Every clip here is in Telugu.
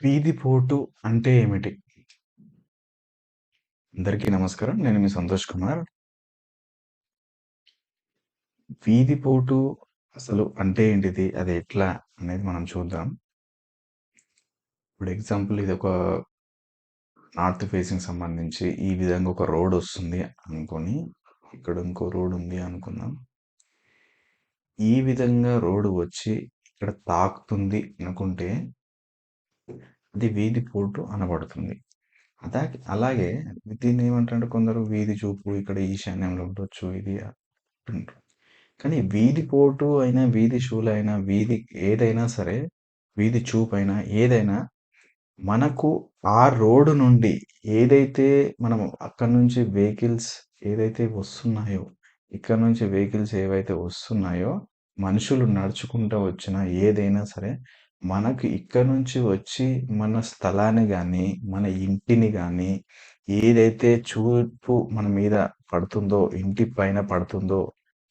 ప్రీతిపోటు అంటే ఏమిటి? అందరికీ నమస్కారం. నేను మీ సంతోష్ కుమార్. వీధిపోటు అసలు అంటే ఏంటిది? అది ఎట్లా? అనేది మనం చూద్దాం. ఇప్పుడు ఎగ్జాంపుల్ ఇది ఒక నార్త్ ఫేసింగ్ సంబంధించి ఈ విధంగా ఒక రోడ్ వస్తుంది అనుకొని ఇక్కడ ఇంకో రోడ్ ఉంది అనుకుందాం. ఈ విధంగా రోడ్ వచ్చి ఇక్కడ తాకుతుంది అనుకుంటే అది వీధిపోటు అనబడుతుంది. అదా అలాగే దీన్ని ఏమంటారంటే కొందరు వీధి చూపు ఇక్కడ ఈశాన్యంలో ఉండొచ్చు ఇది అంటారు. కానీ వీధి పోటు అయినా, వీధి శూలైనా, వీధి ఏదైనా సరే, వీధి చూపు అయినా ఏదైనా మనకు ఆ రోడ్డు నుండి ఏదైతే మనం అక్కడి నుంచి వెహికల్స్ ఏదైతే వస్తున్నాయో, ఇక్కడ నుంచి వెహికల్స్ ఏవైతే వస్తున్నాయో, మనుషులు నడుచుకుంటూ వచ్చినా ఏదైనా సరే, మనకు ఇక్కడ నుంచి వచ్చి మన స్థలాన్ని గానీ, మన ఇంటిని గానీ, ఏదైతే చూపు మన మీద పడుతుందో, ఇంటి పైన పడుతుందో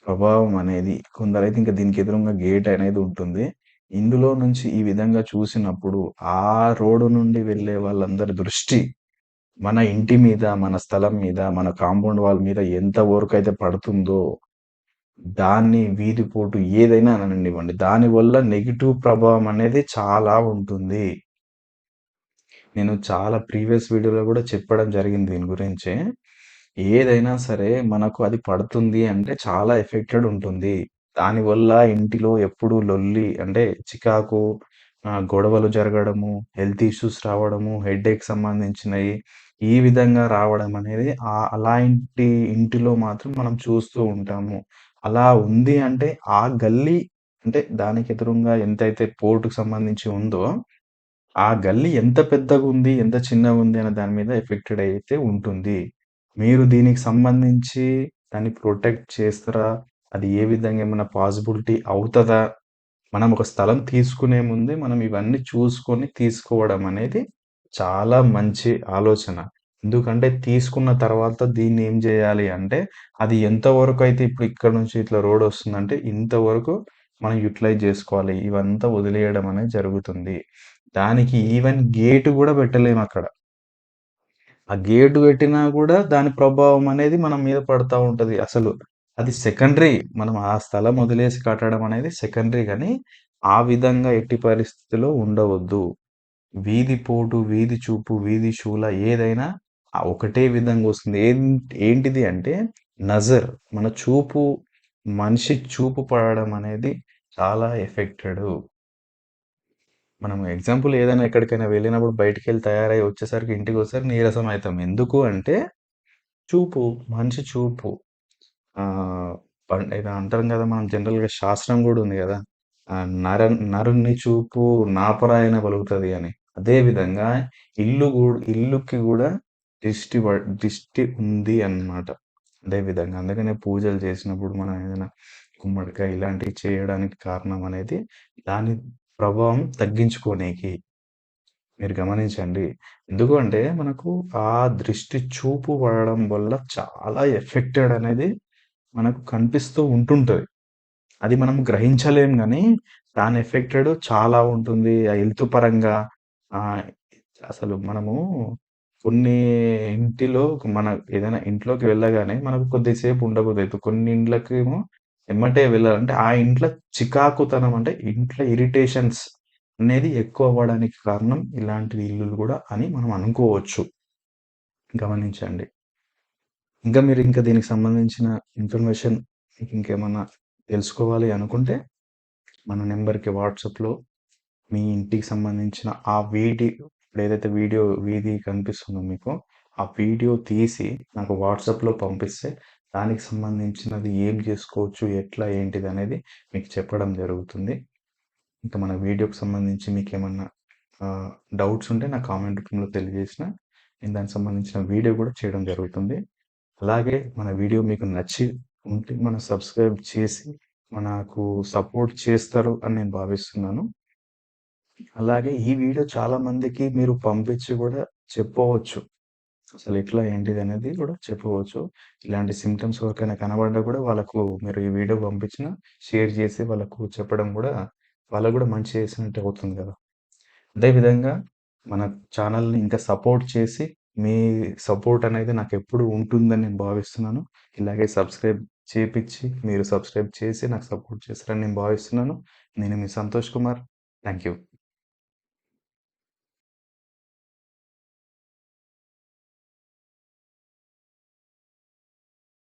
ప్రభావం అనేది కొందరైతే ఇంక దీనికి ఎదురుంగా గేట్ అనేది ఉంటుంది. ఇందులో నుంచి ఈ విధంగా చూసినప్పుడు ఆ రోడ్ నుండి వెళ్ళే వాళ్ళందరి దృష్టి మన ఇంటి మీద, మన స్థలం మీద, మన కాంపౌండ్ వాల్ మీద ఎంత వరకైతే పడుతుందో దాన్ని వీధిపోటు ఏదైనా అననివ్వండి. దానివల్ల నెగిటివ్ ప్రభావం అనేది చాలా ఉంటుంది. నేను చాలా ప్రీవియస్ వీడియోలో కూడా చెప్పడం జరిగింది దీని గురించే. ఏదైనా సరే మనకు అది పడుతుంది అంటే చాలా ఎఫెక్టెడ్ ఉంటుంది. దానివల్ల ఇంటిలో ఎప్పుడు లొల్లి అంటే చికాకు, గొడవలు జరగడము, హెల్త్ ఇష్యూస్ రావడము, హెడ్‌ఏక్ సంబంధించినవి ఈ విధంగా రావడం అనేది అలాంటి ఇంటిలో మాత్రం మనం చూస్తూ ఉంటాము. అలా ఉంది అంటే ఆ గల్లీ అంటే దానికి ఎదురుంగా ఎంతైతే పోర్టుకు సంబంధించి ఉందో, ఆ గల్లీ ఎంత పెద్దగుంది, ఎంత చిన్నగుంది అనే దాని మీద ఎఫెక్టెడ్ అయితే ఉంటుంది. మీరు దీనికి సంబంధించి దాన్ని ప్రొటెక్ట్ చేస్తారా? అది ఏ విధంగా ఏమన్నా పాసిబిలిటీ అవుతదా? మనం ఒక స్థలం తీసుకునే ముందే మనం ఇవన్నీ చూసుకొని తీసుకోవడం అనేది చాలా మంచి ఆలోచన. ఎందుకంటే తీసుకున్న తర్వాత దీన్ని ఏం చేయాలి అంటే, అది ఎంతవరకు అయితే ఇప్పుడు ఇక్కడ నుంచి ఇట్లా రోడ్ వస్తుందంటే ఇంతవరకు మనం యుటిలైజ్ చేసుకోవాలి ఇవంతా వదిలేయడం అనేది జరుగుతుంది. దానికి ఈవెన్ గేట్ పెట్టలేము అక్కడ ఆ గేట్ పెట్టినా కూడా దాని ప్రభావం అనేది మన మీద పడతా ఉంటుంది అసలు అది సెకండరీ. మనం ఆ స్థలం వదిలేసి కట్టడం అనేది సెకండరీ కానీ ఆ విధంగా ఎట్టి పరిస్థితిలో ఉండవద్దు. వీధిపోటు, వీధి చూపు, వీధి శూల ఏదైనా ఒకటే విధంగా వస్తుంది. ఏం ఏంటిది అంటే నజర్. మన చూపు మనిషి చూపు పడడం అనేది చాలా ఎఫెక్టెడ్ మనం ఎగ్జాంపుల్ ఏదైనా ఎక్కడికైనా వెళ్ళినప్పుడు బయటికి వెళ్ళి తయారై వచ్చేసరికి ఇంటికి ఇంటికొచ్చేసరికి నీరసం అవుతాం ఎందుకు అంటే చూపు, మనిషి చూపు. ఇది పం అంటాం మనం జనరల్‌గా శాస్త్రం కూడా ఉంది కదా నర నరుని చూపు నాపరాయన పలుకుతుంది అని. అదే విధంగా ఇల్లు కూడా ఇల్లుకి కూడా దిష్టి ప దిష్టి ఉంది అన్నమాట. అదే విధంగా అందుకనే పూజలు చేసినప్పుడు మనం ఏదైనా గుమ్మడికాయ ఇలాంటివి చేయడానికి కారణం అనేది దాని ప్రభావం తగ్గించుకోనీకి. మీరు గమనించండి. ఎందుకు అంటే మనకు ఆ దృష్టి చూపు పడడం వల్ల చాలా ఎఫెక్టెడ్ అనేది మనకు కనిపిస్తూ ఉంటుంటది. అది మనం గ్రహించలేం గానీ, దాని ఎఫెక్టెడ్ చాలా ఉంటుంది. ఆ హెల్త్ పరంగా ఆహ్, అసలు మనము కొన్ని ఇంటిలో మన ఏదైనా ఇంట్లోకి వెళ్ళగానే మనకు కొద్దిసేపు ఉండకూడదు కొన్ని ఇండ్లకేమో ఎమ్మటే వెళ్ళాలంటే ఆ ఇంట్లో చికాకుతనం అంటే ఇంట్లో ఇరిటేషన్స్ అనేది ఎక్కువ అవ్వడానికి కారణం ఇలాంటి ఇల్లులు గూడా అని మనం అనుకోవచ్చు. గమనించండి. ఇంకా మీరు ఇంకా దీనికి సంబంధించిన ఇన్ఫర్మేషన్ మీకు ఇంకేమన్నా తెలుసుకోవాలి అనుకుంటే, మన నంబర్‌కి వాట్సాప్‌లో మీ ఇంటికి సంబంధించిన ఆ ఇప్పుడు ఏదైతే వీడియో వీధి కనిపిస్తుందో మీకు, ఆ వీడియో తీసి నాకు వాట్సాప్‌లో పంపిస్తే దానికి సంబంధించినది ఏం చేసుకోవచ్చు ఎట్లా ఏంటిది అనేది మీకు చెప్పడం జరుగుతుంది. ఇంకా మన వీడియోకి సంబంధించి మీకేమన్నా ఏమన్నా డౌట్స్ ఉంటే నా కామెంట్ రూపంలో తెలియజేసిన నేను దానికి సంబంధించిన వీడియో కూడా చేయడం జరుగుతుంది. అలాగే మన వీడియో మీకు నచ్చి ఉంటే మనం సబ్స్క్రైబ్ చేసి మనకు సపోర్ట్ చేస్తారు అని నేను భావిస్తున్నాను. అలాగే ఈ వీడియో చాలా మందికి మీరు పంపించి గూడా చెప్పవచ్చు. అసలు ఎట్లా ఏంటిదనేది గూడా చెప్పవచ్చు. ఇలాంటి సింప్టమ్స్ ఎవరికైనా కనబడ్డా గూడా వాళ్ళకు మీరు ఈ వీడియో పంపించినా షేర్ చేసి వాళ్ళకు చెప్పడం గూడా వాళ్ళకి గూడా మంచి చేసినట్టే అవుతుంది గదా! అదే విధంగా మన ఛానల్‌ని ఇంకా సపోర్ట్ చేసి, మీ సపోర్ట్ అనేది నాకెప్పుడూ ఉంటుందని నేను భావిస్తున్నాను. ఇలాగే సబ్స్క్రైబ్ చేపిచ్చి, మీరు సబ్స్క్రైబ్ చేసి నాకు సపోర్ట్ చేస్తారని నేను భావిస్తున్నాను. నేను మీ సంతోష్ కుమార్. Thank you.